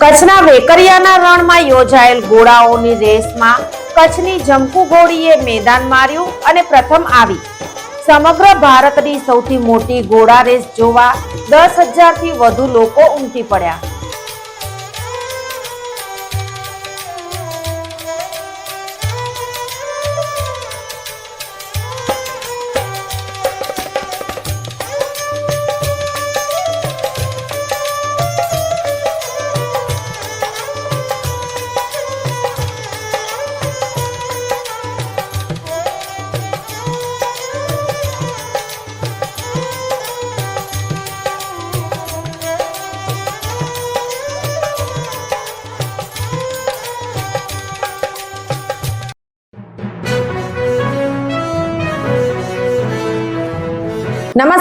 કચ્છના વેકરિયાના રણમાં યોજાયેલ ઘોડાઓની રેસમાં કચ્છની જમકુ ઘોડીએ મેદાન માર્યું અને પ્રથમ આવી. સમગ્ર ભારતની સૌથી મોટી ઘોડા રેસ જોવા દસ હજારથી વધુ લોકો ઉમટી પડ્યા.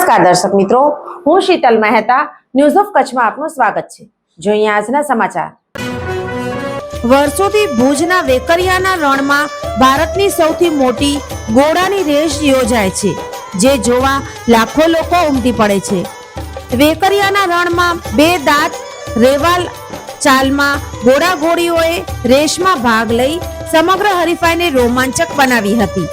નમસ્કાર દર્શક મિત્રો, હું શીતલ મહેતા ન્યૂઝ ઓફ કચ્છમાં આપનું સ્વાગત છે. જોઈએ આજના સમાચાર. વર્ષોથી ભુજના વેકરિયાના રણમાં ભારતની સૌથી મોટી ઘોડાની રેસ યોજાય છે, જે જોવા લાખો લોકો ઉમટી પડે છે. વેકરિયાના રણમાં બે દાંત રેવાલ ચાલમાં ઘોડા ઘોડીઓએ રેસમાં ભાગ લઈ સમગ્ર હરીફાઈને રોમાંચક બનાવી હતી.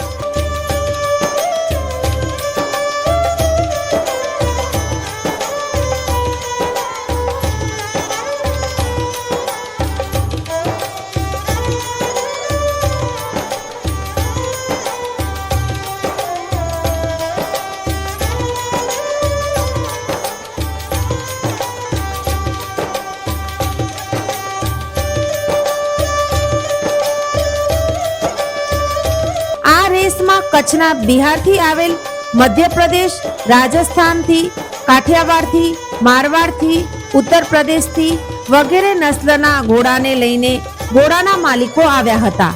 આ રેસમાં કચ્છના બિહારથી આવેલ મધ્યપ્રદેશ, રાજસ્થાનથી કાઠિયાવાડથી, મારવાડથી ઉત્તર પ્રદેશથી વગેરે નસ્લના ઘોડાને લઈને ઘોડાના માલિકો આવ્યા હતા.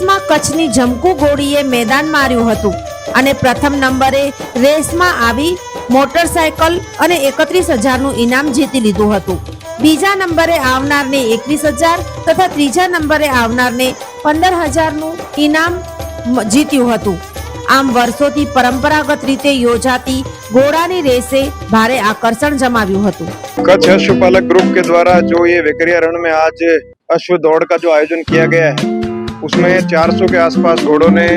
કચ્છની જમકુ ગોળીએ મેદાન માર્યું હતું અને પ્રથમ નંબરે રેસમાં આવી મોટરસાયકલ અને એકત્રીસ હજારનું ઇનામ જીતી લીધું હતું બીજા નંબરે આવનારને એકવીસ હજાર તથા ત્રીજા નંબરે આવનારને પંદર હજારનું ઇનામ મ- જીત્યું હતું આમ વર્ષોથી પરંપરાગત રીતે યોજાતી ઘોડાની રેસે ભારે આકર્ષણ જમાવ્યું હતું कच्छ अश्वपालक ग्रुप के द्वारा जो ये वेकरिया रण में आज अश्व दौड़ का जो आयोजन किया गया है उसमें 400 के आसपास घोड़ों ने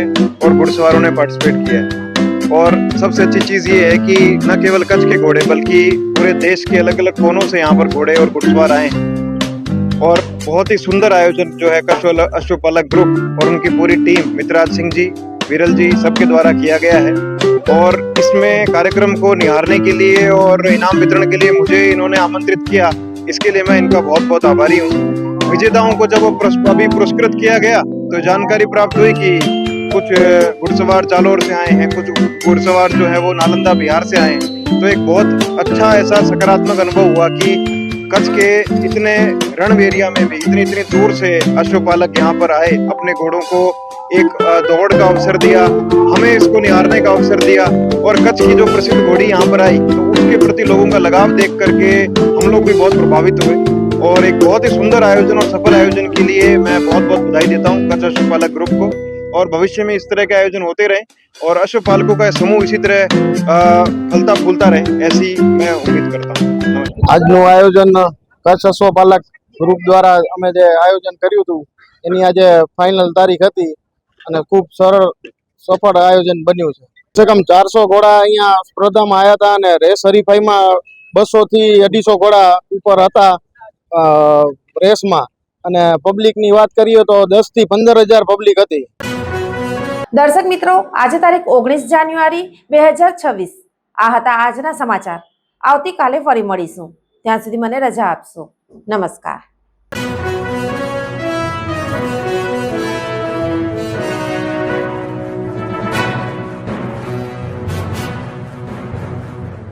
और घुड़सवारों ने पार्टिसिपेट किया है। और सबसे अच्छी चीज़ ये है कि न केवल कच्छ के घोड़े, बल्कि पूरे देश के अलग अलग कोनों से यहाँ पर घोड़े और घुड़सवार आए हैं। और बहुत ही सुंदर आयोजन जो है कच्छ अश्वपालक ग्रुप और उनकी पूरी टीम, मित्राज सिंह जी, विरल जी, सबके द्वारा किया गया है। और इसमें कार्यक्रम को निहारने के लिए और इनाम वितरण के लिए मुझे इन्होंने आमंत्रित किया। इसके लिए मैं इनका बहुत बहुत आभारी हूँ। विजेताओं को जब अभी पुरस्कृत किया गया तो जानकारी प्राप्त हुई कि कुछ घुड़सवार जालौर से आए हैं, कुछ घुड़सवार जो है वो नालंदा बिहार से आए हैं। तो एक बहुत अच्छा ऐसा सकारात्मक अनुभव हुआ कि कच्छ के इतने रण एरिया में भी, इतनी इतनी दूर से अश्वपालक यहाँ पर आए, अपने घोड़ों को एक दौड़ का अवसर दिया, हमें इसको निहारने का अवसर दिया और कच्छ की जो प्रसिद्ध घोड़ी यहाँ पर आई तो उसके प्रति लोगों का लगाव देख करके हम लोग भी बहुत प्रभावित हुए। और एक बहुत ही सुंदर आयोजन और सफल आयोजन के लिए मैं बहुत बहुत बधाई देता हूँ कच्छ अश्वपालक ग्रुप को और भविष्य में इस तरह के आयोजन होते रहे और अश्वपालकों का समूह इसी तरह अ, फलता फूलता रहे ऐसी मैं उम्मीद करता हूँ नमस्कार આજનું આયોજન કચ્છ અશ્વપાલક ગ્રુપ દ્વારા અમે જે આયોજન કર્યું હતું એની આજે ફાઇનલ તારીખ હતી અને ખૂબ સરળ સફળ આયોજન બન્યું છે કમસે કમ ચારસો ઘોડા અહીંયા સ્પર્ધામાં આવ્યા હતા અને રેસ હરીફાઈમાં બસો થી અઢીસો ઘોડા ઉપર હતા અ, રેસમાં અને પબ્લિકની વાત કરીએ તો દસથી પંદર હજાર પબ્લિક હતી. દર્શક મિત્રો, આજે તારીખ ઓગણીસ જાન્યુઆરી બે હજાર છવ્વીસ. આ હતા આજના સમાચાર. આવતીકાલે ફરી મળીશું. ત્યાં સુધી મને રજા આપશો. નમસ્કાર.